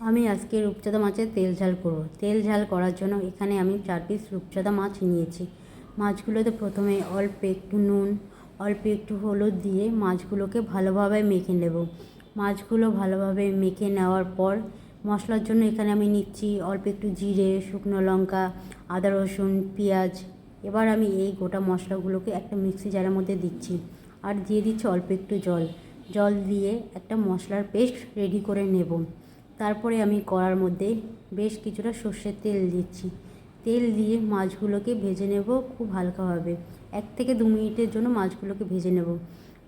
আমি আজকে রূপচাঁদা মাছের তেল ঝাল করব। তেল ঝাল করার জন্য এখানে আমি চার পিস রূপচাঁদা মাছ নিয়েছি। মাছগুলোতে প্রথমে অল্প একটু নুন, অল্প একটু হলুদ দিয়ে মাছগুলোকে ভালোভাবে মেখে নেব। মাছগুলো ভালোভাবে মেখে নেওয়ার পর মশলার জন্য এখানে আমি নিচ্ছি অল্প একটু জিরে, শুকনো লঙ্কা, আদা রসুন, পেঁয়াজ। এবার আমি এই গোটা মশলাগুলোকে একটা মিক্সি জারের মধ্যে দিচ্ছি আর দিয়ে দিচ্ছি অল্প একটু জল। জল দিয়ে একটা মশলার পেস্ট রেডি করে নেব। তারপরে আমি কড়ার মধ্যে বেশ কিছুটা সর্ষের তেল দিচ্ছি। তেল দিয়ে মাছগুলোকে ভেজে নেব খুব হালকাভাবে। এক থেকে দু মিনিটের জন্য মাছগুলোকে ভেজে নেব।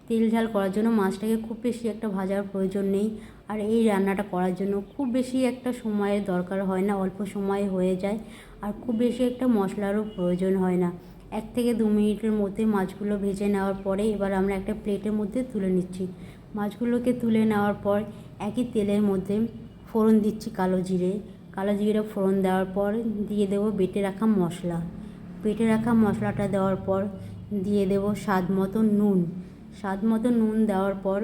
তেল ঝাল করার জন্য মাছটাকে খুব বেশি একটা ভাজার প্রয়োজন নেই। আর এই রান্নাটা করার জন্য খুব বেশি একটা সময়ের দরকার হয় না, অল্প সময়ে হয়ে যায়। আর খুব বেশি একটা মশলারও প্রয়োজন হয় না। এক থেকে দু মিনিটের মধ্যে মাছগুলো ভেজে নেওয়ার পরে এবার আমরা একটা প্লেটের মধ্যে তুলে নিচ্ছি। মাছগুলোকে তুলে নেওয়ার পর একই তেলের মধ্যে ফোড়ন দিচ্ছি কালো জিরে। কালো জিরে ফোড়ন দেওয়ার পর দিয়ে দেবো বেটে রাখা মশলা। বেটে রাখা মশলাটা দেওয়ার পর দিয়ে দেবো স্বাদ মতো নুন। স্বাদ মতো নুন দেওয়ার পর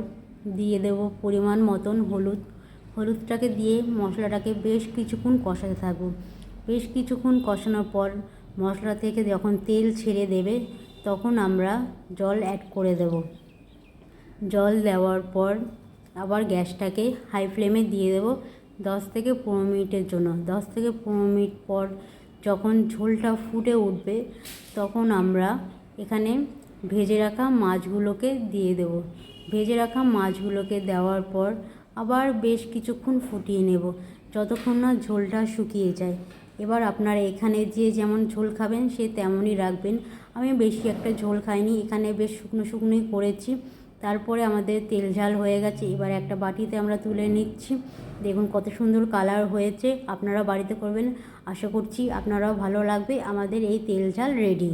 দিয়ে দেবো পরিমাণ মতন হলুদ। হলুদটাকে দিয়ে মশলাটাকে বেশ কিছুক্ষণ কষাতে থাকব। বেশ কিছুক্ষণ কষানোর পর মশলা থেকে যখন তেল ছেড়ে দেবে তখন আমরা জল অ্যাড করে দেব। জল দেওয়ার পর আবার গ্যাসটাকে হাই ফ্লেমে দিয়ে দেবো দশ থেকে পনেরো মিনিটের জন্য। দশ থেকে পনেরো মিনিট পর যখন ঝোলটা ফুটে উঠবে, তখন আমরা এখানে ভেজে রাখা মাছগুলোকে দিয়ে দেব। ভেজে রাখা মাছগুলোকে দেওয়ার পর আবার বেশ কিছুক্ষণ ফুটিয়ে নেব, যতক্ষণ না ঝোলটা শুকিয়ে যায়। এবার আপনারা এখানে যে যেমন ঝোল খাবেন, সে তেমনই রাখবেন। আমি বেশি একটা ঝোল খাইনি, এখানে বেশ শুকনো শুকনোই করেছি। তারপরে আমাদের তেল ঝাল হয়ে গেছে, এবার একটা বাটিতে আমরা তুলে নিচ্ছি। দেখুন কত সুন্দর কালার হয়েছে আপনারা বাড়িতে করবেন। আশা করছি আপনারাও ভালো লাগবে। আমাদের এই তেল ঝাল রেডি।